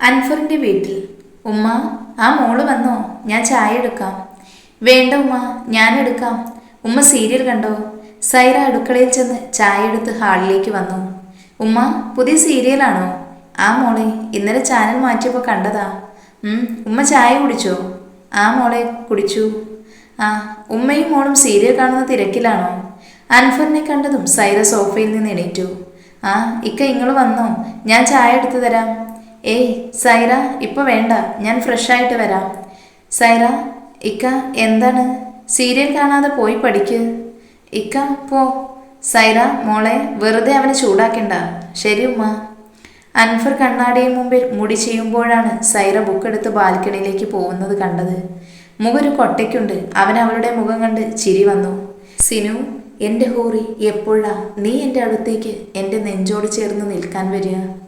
അൻഫറിന്റെ വീട്ടിൽ. ഉമ്മ ആ മോൾ വന്നോ? ഞാൻ ചായ എടുക്കാം. വേണ്ട ഉമ്മ ഞാൻ എടുക്കാം. ഉമ്മ സീരിയൽ കണ്ടോ? സൈറ അടുക്കളയിൽ ചെന്ന് ചായ എടുത്ത് ഹാളിലേക്ക് വന്നു. ഉമ്മ പുതിയ സീരിയലാണോ ആ മോളെ ഇന്നലെ ചാനൽ മാറ്റിയപ്പോൾ കണ്ടതാ. ഉമ്മ ചായ കുടിച്ചോ? ആ മോളെ കുടിച്ചു. ആ ഉമ്മയും മോളും സീരിയൽ കാണുന്ന തിരക്കിലാണോ? അൻഫറിനെ കണ്ടതും സൈറ സോഫയിൽ നിന്ന് എണീറ്റു. ആ ഇക്ക ഇങ്ങൾ വന്നോ? ഞാൻ ചായ എടുത്തു തരാം. ഏയ് സൈറ ഇപ്പൊ വേണ്ട. ഞാൻ ഫ്രഷ് ആയിട്ട് വരാം. സൈറ ഇക്ക എന്താണ്? സീരിയൽ കാണാതെ പോയി പഠിക്ക്. ഇക്ക പോ. സൈറ മോളെ വെറുതെ അവനെ ചൂടാക്കണ്ട. ശരി ഉമ്മ. അൻഫർ കണ്ണാടിയും മുമ്പിൽ മുടി ചെയ്യുമ്പോഴാണ് സൈറ ബുക്കെടുത്ത് ബാൽക്കണിയിലേക്ക് പോകുന്നത് കണ്ടത്. മുഖൊരു കൊട്ടയ്ക്കുണ്ട്. അവൻ അവളുടെ മുഖം കണ്ട് ചിരി വന്നു. സിനു എന്റെ ഹൂറി എപ്പോഴാ? നീ എന്റെ അടുത്തേക്ക് എന്റെ നെഞ്ചോട് ചേർന്ന് നിൽക്കാൻ വരിക.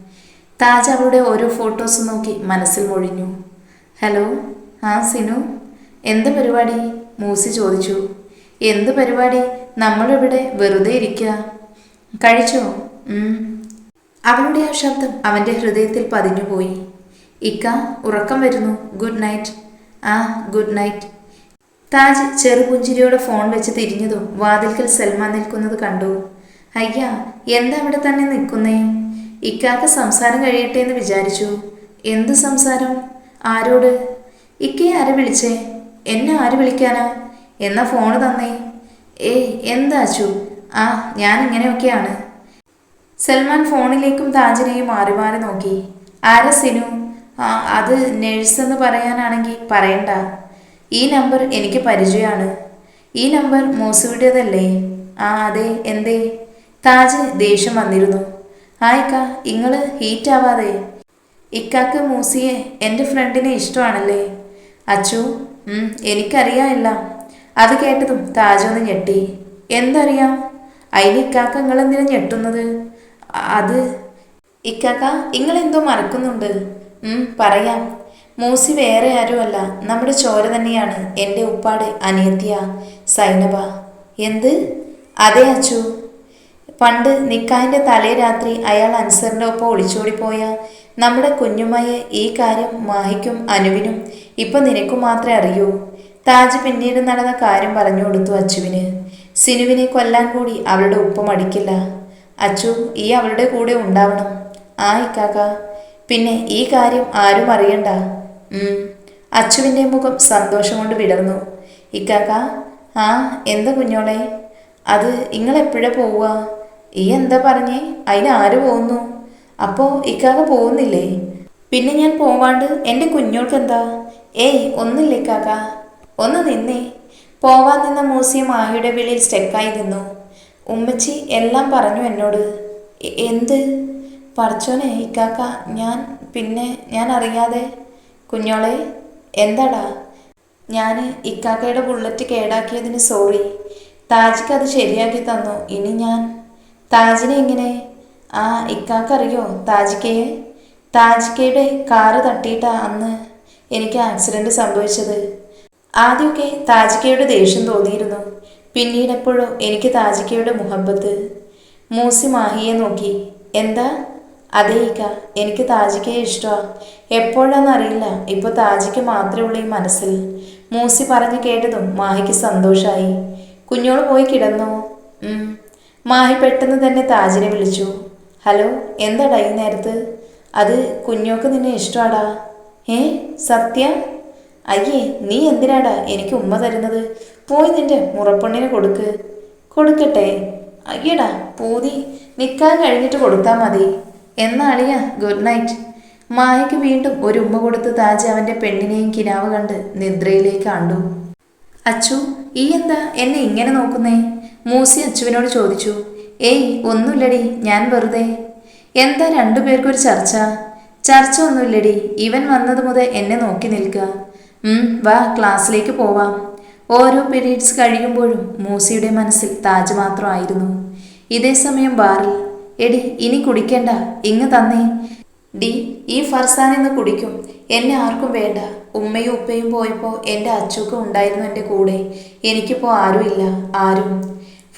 താജ് അവളുടെ ഓരോ ഫോട്ടോസ് നോക്കി മനസ്സിൽ മൊഴിഞ്ഞു ഹലോ ആ സിനു? എന്ത് പരിപാടി? മൂസി ചോദിച്ചു. എന്ത് പരിപാടി? നമ്മളിവിടെ വെറുതെ ഇരിക്കുക കഴിച്ചോ. അവളുടെ ആ ശബ്ദം അവന്റെ ഹൃദയത്തിൽ പതിഞ്ഞുപോയി. ഇക്ക ഉറക്കം വരുന്നു. Good night. ആ ഗുഡ് നൈറ്റ്. താജ് ചെറുപുഞ്ചിരിയോടെ ഫോൺ വെച്ച് തിരിഞ്ഞതും വാതിൽക്കൽ സൽമാൻ നിൽക്കുന്നത് കണ്ടു. അയ്യ എന്താ അവിടെ തന്നെ നിൽക്കുന്നേ? ഇക്കാക്ക് സംസാരം കഴിയട്ടെ എന്ന് വിചാരിച്ചു. എന്ത് സംസാരം? ആരോട്? ഇക്കയെ ആര് വിളിച്ചേ? എന്നെ ആര് വിളിക്കാനാ? എന്നാ ഫോണ് തന്നേ. ഏയ് എന്താ അച്ചു? ആ ഞാൻ ഇങ്ങനെയൊക്കെയാണ്. സൽമാൻ ഫോണിലേക്കും താജിനെയും മാറി മാറി നോക്കി. ആരാ സിനു? ആ അത് നേഴ്സ് എന്ന് പറയാനാണെങ്കിൽ പറയണ്ട. ഈ നമ്പർ എനിക്ക് പരിചയമാണ് ഈ നമ്പർ മോസുവിടേതല്ലേ? ആ അതെ എന്തേ? താജ് ദേഷ്യം വന്നിരുന്നു. ആ ഇങ്ങൾ ഹീറ്റ് ആവാതെ. ഇക്കാക്ക് മൂസിയെ എന്റെ ഫ്രണ്ടിനെ ഇഷ്ടമാണല്ലേ? അച്ചു എനിക്കറിയാമില്ല അത് കേട്ടതും താജോന്ന് ഞെട്ടി. എന്തറിയാം? അതിന് ഇക്കാക്ക നിങ്ങളെന്തിനാ ഞെട്ടുന്നത്? അത് ഇക്കാക്ക നിങ്ങളെന്തോ മറക്കുന്നുണ്ട്. പറയാം. മൂസി വേറെ ആരുമല്ല നമ്മുടെ ചോര തന്നെയാണ്. എന്റെ ഉപ്പാട് അനിയത്തിയ സൈനബ. എന്ത്? അതെ അച്ചു. പണ്ട് നിക്കാഹിന്റെ തലേ രാത്രി അയാൾ അൻസറിന്റെ ഒപ്പം ഒളിച്ചോടിപ്പോയ നമ്മുടെ കുഞ്ഞുമ്മയെ ഈ കാര്യം മാഹിക്കും അനുവിനും ഇപ്പൊ നിനക്കും മാത്രമേ അറിയൂ. താജ് പിന്നീട് നടന്ന കാര്യം പറഞ്ഞു കൊടുത്തു അച്ചുവിന്. സിനുവിനെ കൊല്ലാൻ കൂടി അവളുടെ ഉപ്പ് മടിക്കില്ല അച്ചു ഈ അവളുടെ കൂടെ ഉണ്ടാവണം. ആ ഇക്കാക്ക. പിന്നെ ഈ കാര്യം ആരും അറിയണ്ട. അച്ചുവിന്റെ മുഖം സന്തോഷം കൊണ്ട് വിടർന്നു. ഇക്കാക്ക ആ എന്താ കുഞ്ഞോളെ? അത് നിങ്ങളെപ്പോഴാണ് പോവുക? ഈ എന്താ പറഞ്ഞേ? അതിലാര് പോകുന്നു അപ്പോ ഇക്കാക്ക പോകുന്നില്ലേ പിന്നെ ഞാൻ പോവാണ്ട് എന്റെ കുഞ്ഞോൾക്ക് എന്താ ഏയ് ഒന്നില്ല ഇക്കാക്ക. ഒന്ന് നിന്നേ. പോവാൻ നിന്ന മൂസിയും ആഹിയുടെ വിളിയിൽ സ്റ്റെക്കായി നിന്നു. ഉമ്മച്ചി എല്ലാം പറഞ്ഞു എന്നോട്. എന്ത്? പറച്ചോനെ ഇക്കാക്ക ഞാൻ പിന്നെ ഞാൻ അറിയാതെ. കുഞ്ഞോളെ എന്താടാ? ഞാൻ ഇക്കാക്കയുടെ ബുള്ളറ്റ് കേടാക്കിയതിന് സോറി. താജിക്ക് അത് ശരിയാക്കി തന്നു. ഇനി ഞാൻ താജിനെ എങ്ങനെ? ആ ഇക്കാക്കറിയോ? താജിക്കയെ താജിക്കയുടെ കാറ് തട്ടിയിട്ടാ അന്ന് എനിക്ക് ആക്സിഡന്റ് സംഭവിച്ചത്. ആദ്യമൊക്കെ താജിക്കയുടെ ദേഷ്യം തോന്നിയിരുന്നു. പിന്നീട് എപ്പോഴോ എനിക്ക് താജിക്കയുടെ മുഹബത്ത് മൂസി മാഹിയെ നോക്കി. എന്താ? അതേ ഇക്ക എനിക്ക് താജിക്കയെ ഇഷ്ടമാണ് എപ്പോഴാന്നറിയില്ല ഇപ്പൊ താജിക്ക് മാത്രമേ ഉള്ളൂ ഈ മനസ്സിൽ. മൂസി പറഞ്ഞു കേട്ടതും മാഹിക്ക് സന്തോഷമായി കുഞ്ഞോൾ പോയി കിടന്നോ. മാഹി പെട്ടെന്ന് തന്നെ താജിനെ വിളിച്ചു. ഹലോ എന്താടാ ഈ നേരത്ത്? അത് കുഞ്ഞോക്ക് നിന്നെ ഇഷ്ടമാടാ ഏ സത്യ? അയ്യേ നീ എന്തിനാടാ എനിക്ക് ഉമ്മ തരുന്നത്? പോയി നിന്റെ മുറപ്പെണ്ണിന് കൊടുക്ക്. കൊടുക്കട്ടെ. അയ്യടാ പൂതി. നിൽക്കാൻ കഴിഞ്ഞിട്ട് കൊടുത്താൽ മതി. എന്നാളിയ ഗുഡ് നൈറ്റ്. മായയ്ക്ക് വീണ്ടും ഒരു ഉമ്മ കൊടുത്ത് താജ് അവന്റെ പെണ്ണിനെയും കിനാവ് കണ്ട് നിദ്രയിലേക്ക് ആണ്ടു. അച്ചു ഈ എന്താ എന്നെ ഇങ്ങനെ നോക്കുന്നേ? മൂസി അച്ചുവിനോട് ചോദിച്ചു ഏയ് ഒന്നുമില്ലടി ഞാൻ വെറുതെ. എന്താ രണ്ടുപേർക്കൊരു ചർച്ച? ചർച്ച ഒന്നുമില്ലടി ഇവൻ വന്നത് മുതൽ എന്നെ നോക്കി നിൽക്കുക വാ ക്ലാസ്സിലേക്ക് പോവാം. ഓരോ പീരീഡ്സ് കഴിയുമ്പോഴും മൂസിയുടെ മനസ്സിൽ താജ് മാത്രമായിരുന്നു ഇതേ സമയം ബാറിൽ എടി ഇനി കുടിക്കേണ്ട ഇങ്ങ് തന്നേ. ഡി ഈ ഫർസാൻ ഇന്ന് കുടിക്കും എന്നെ ആർക്കും വേണ്ട. ഉമ്മയും ഉപ്പയും പോയപ്പോൾ എന്റെ അച്ചുക്കും ഉണ്ടായിരുന്നു എന്റെ കൂടെ. എനിക്കിപ്പോൾ ആരുമില്ല ആരും.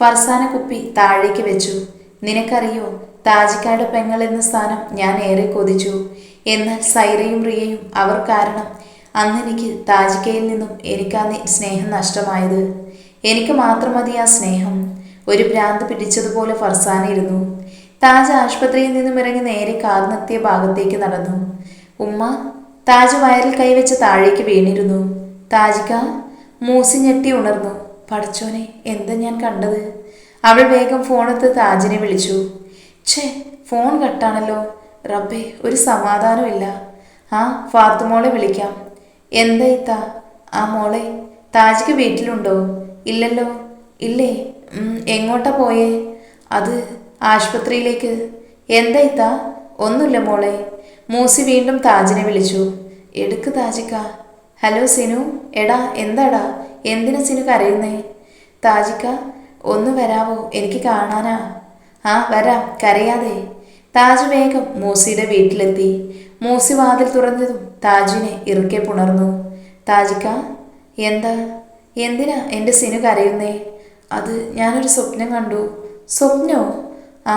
ഫർസാന കുപ്പി താഴേക്ക് വെച്ചു. നിനക്കറിയോ താജിക്കാട് പെങ്ങൾ എന്ന സ്ഥാനം ഞാൻ ഏറെ കൊതിച്ചു. എന്നാൽ സൈറയും റിയയും അവർ കാരണം അന്ന് എനിക്ക് താജിക്കയിൽ നിന്നും എനിക്കാ സ്നേഹം നഷ്ടമായത്. എനിക്ക് മാത്രം മതി ആ സ്നേഹം. ഒരു ഭ്രാന്ത് പിടിച്ചതുപോലെ ഫർസാന ഇരുന്നു. താജ് ആശുപത്രിയിൽ നിന്നും ഇറങ്ങി നേരെ കാർന്നെത്തിയ ഭാഗത്തേക്ക് നടന്നു. ഉമ്മ താജ് വയറിൽ കൈവച്ച് താഴേക്ക് വീണിരുന്നു. താജിക്ക മൂസി ഞെട്ടി ഉണർന്നു. പടച്ചോനെ എന്താ ഞാൻ കണ്ടത്? അവൾ വേഗം ഫോണെടുത്ത് താജിനെ വിളിച്ചു. ഛേ ഫോൺ കട്ടാണല്ലോ. റബ്ബേ ഒരു സമാധാനമില്ല ആ ഫാത്തുമോളെ വിളിക്കാം. എന്താ ഇത്ത? ആ മോളെ താജിക്ക് വീട്ടിലുണ്ടോ? ഇല്ലല്ലോ. ഇല്ലേ? എങ്ങോട്ടാ പോയേ? അത് ആശുപത്രിയിലേക്ക്. എന്താ ഇത്ത? ഒന്നുമില്ല മോളെ. മൂസി വീണ്ടും താജിനെ വിളിച്ചു. എടുക്ക് താജിക്ക. ഹലോ സിനു. എടാ എന്താടാ? എന്തിനാ സിനു കരയുന്നേ? താജിക്ക ഒന്ന് വരാവോ? എനിക്ക് കാണാനാ. ആ വരാ. കരയാതെ. താജ് വേഗം മൂസിയുടെ വീട്ടിലെത്തി. മൂസി വാതിൽ തുറന്നതും താജിനെ ഇറുക്കെ പുണർന്നു. താജിക്ക എന്താ? എന്തിനാ എന്റെ സിനു കരയുന്നേ? അത് ഞാനൊരു സ്വപ്നം കണ്ടു. സ്വപ്നോ? ആ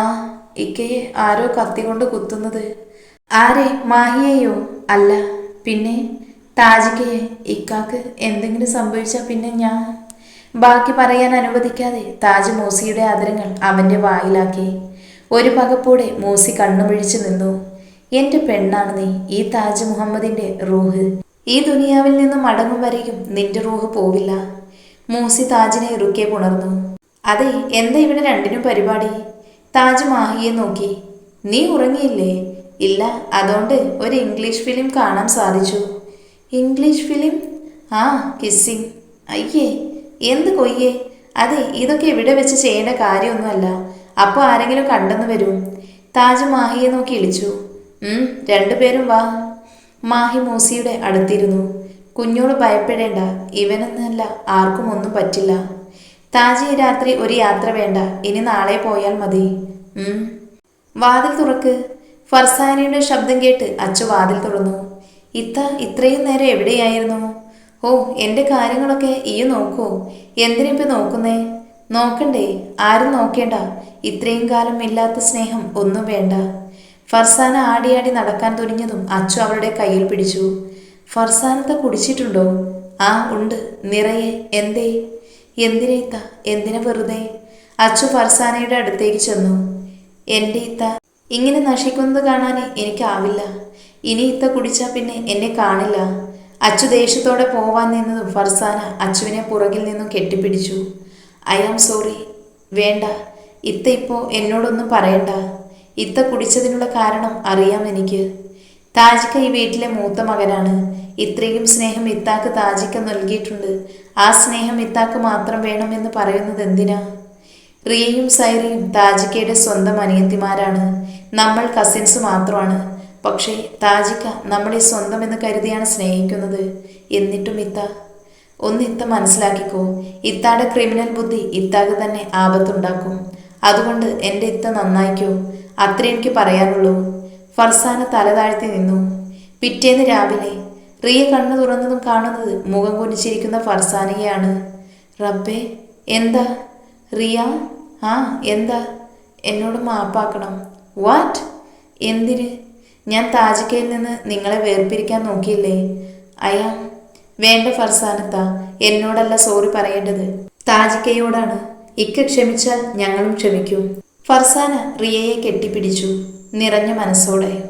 ഇക്കയെ ആരോ കത്തി കൊണ്ട് കുത്തുന്നത്. ആരെ? മാഹിയെയോ? അല്ല. പിന്നെ? താജിക്കയെ ഇക്കാക്ക് എന്തെങ്കിലും സംഭവിച്ചാൽ പിന്നെ ഞാൻ ബാക്കി പറയാൻ അനുവദിക്കാതെ താജ് മൂസിയുടെ ആദരങ്ങൾ അവന്റെ വായിലാക്കി. ഒരു പകപ്പോടെ മൂസി കണ്ണുമിഴിച്ചു നിന്നു. എന്റെ പെണ്ണാണ് നീ ഈ താജ് മുഹമ്മദിന്റെ റൂഹ്. ഈ ദുനിയാവിൽ നിന്നും മടങ്ങും വരെയും നിന്റെ റൂഹ് പോവില്ല. മൂസി താജിനെ ഇറുക്കെ പുണർന്നു. അതെ എന്താ ഇവിടെ രണ്ടിനും പരിപാടി? താജ് മാഹിയെ നോക്കി. നീ ഉറങ്ങിയില്ലേ? ഇല്ല അതുകൊണ്ട് ഒരു ഇംഗ്ലീഷ് ഫിലിം കാണാൻ സാധിച്ചു. English film? ആ കിസ്സിങ്. അയ്യേ എന്ത് കൊയ്യേ? അതെ ഇതൊക്കെ ഇവിടെ വെച്ച് ചെയ്യേണ്ട കാര്യമൊന്നുമല്ല. അപ്പോൾ ആരെങ്കിലും കണ്ടെന്ന് വരും. താജ് മാഹിയെ നോക്കി ഇളിച്ചു. രണ്ടുപേരും വാ. മാഹി മൂസിയുടെ അടുത്തിരുന്നു. കുഞ്ഞോട് ഭയപ്പെടേണ്ട. ഇവനെന്നല്ല ആർക്കും ഒന്നും പറ്റില്ല. താജ് ഈ രാത്രി ഒരു യാത്ര വേണ്ട. ഇനി നാളെ പോയാൽ മതി. വാതിൽ തുറക്ക്. ഫർസാനയുടെ ശബ്ദം കേട്ട് അച്ചു വാതിൽ തുറന്നു. ഇത്ത ഇത്രയും നേരം എവിടെയായിരുന്നു? ഓ എന്റെ കാര്യങ്ങളൊക്കെ ഈ നോക്കൂ. എന്തിനിപ്പോൾ നോക്കുന്നേ? നോക്കണ്ടേ ആരും നോക്കേണ്ട. ഇത്രയും കാലം ഇല്ലാത്ത സ്നേഹം ഒന്നും വേണ്ട. ഫർസാന ആടിയാടി നടക്കാൻ തുനിഞ്ഞതും അച്ചു അവളുടെ കയ്യിൽ പിടിച്ചു. ഫർസാനത്തെ കുടിച്ചിട്ടുണ്ടോ? ആ ഉണ്ട്. നിറയെ. എന്തേ? എന്തിനെ ഇത്ത? എന്തിനെ വെറുതെ? അച്ചു ഫർസാനയുടെ അടുത്തേക്ക് ചെന്നു. എന്റെ ഇത്ത? ഇങ്ങനെ നശിക്കുന്നത് കാണാൻ എനിക്കാവില്ല. ഇനി ഇത്ത കുടിച്ചാൽ പിന്നെ എന്നെ കാണില്ല. അച്ചു ദേഷ്യത്തോടെ പോവാൻ നിന്നതും ഫർസാന അച്ചുവിനെ പുറകിൽ നിന്നും കെട്ടിപ്പിടിച്ചു. I am sorry. വേണ്ട. ഇത്ത ഇപ്പോൾ എന്നോടൊന്നും പറയണ്ട. ഇത്ത കുടിച്ചതിനുള്ള കാരണം അറിയാം എനിക്ക്. താജിക്ക ഈ വീട്ടിലെ മൂത്ത മകനാണ്. ഇത്രയും സ്നേഹം ഇത്താക്ക് താജിക്ക നൽകിയിട്ടുണ്ട്. ആ സ്നേഹം ഇത്താക്ക് മാത്രം വേണമെന്ന് പറയുന്നത് എന്തിനാ? റിയയും സൈറയും താജിക്കയുടെ സ്വന്തം അനിയത്തിമാരാണ്. നമ്മൾ കസിൻസ് മാത്രമാണ്. പക്ഷേ താജിക്ക നമ്മളെ സ്വന്തം എന്ന് കരുതിയാണ് സ്നേഹിക്കുന്നത്. എന്നിട്ടും ഇത്ത ഒന്ന് ഇത്ത മനസ്സിലാക്കിക്കോ. ഇത്താടെ ക്രിമിനൽ ബുദ്ധി ഇത്താക്ക് തന്നെ ആപത്തുണ്ടാക്കും. അതുകൊണ്ട് എന്റെ ഇത്ത നന്നായിക്കോ. അത്ര എനിക്ക് പറയാനുള്ളൂ. ഫർസാന തല താഴ്ത്തി നിന്നു. പിറ്റേന്ന് രാവിലെ റിയ കണ്ണു തുറന്നതും കാണുന്നത് മുഖം കുനിച്ചിരിക്കുന്ന ഫർസാനയാണ് റബ്ബേ എന്താ? റിയ? ആ എന്താ? എന്നോട് മാപ്പാക്കണം. വാറ്റ് എന്തിന്? ഞാൻ താജിക്കയിൽ നിന്ന് നിങ്ങളെ വേർപിരിക്കാൻ നോക്കിയില്ലേ? അയാ വേണ്ട ഫർസാനത്ത എന്നോടല്ല സോറി പറയേണ്ടത്. താജിക്കയോടാണ്. ഇക്ക ക്ഷമിച്ചാൽ ഞങ്ങളും ക്ഷമിക്കും. ഫർസാന റിയയെ കെട്ടിപ്പിടിച്ചു നിറഞ്ഞ മനസ്സോടെ.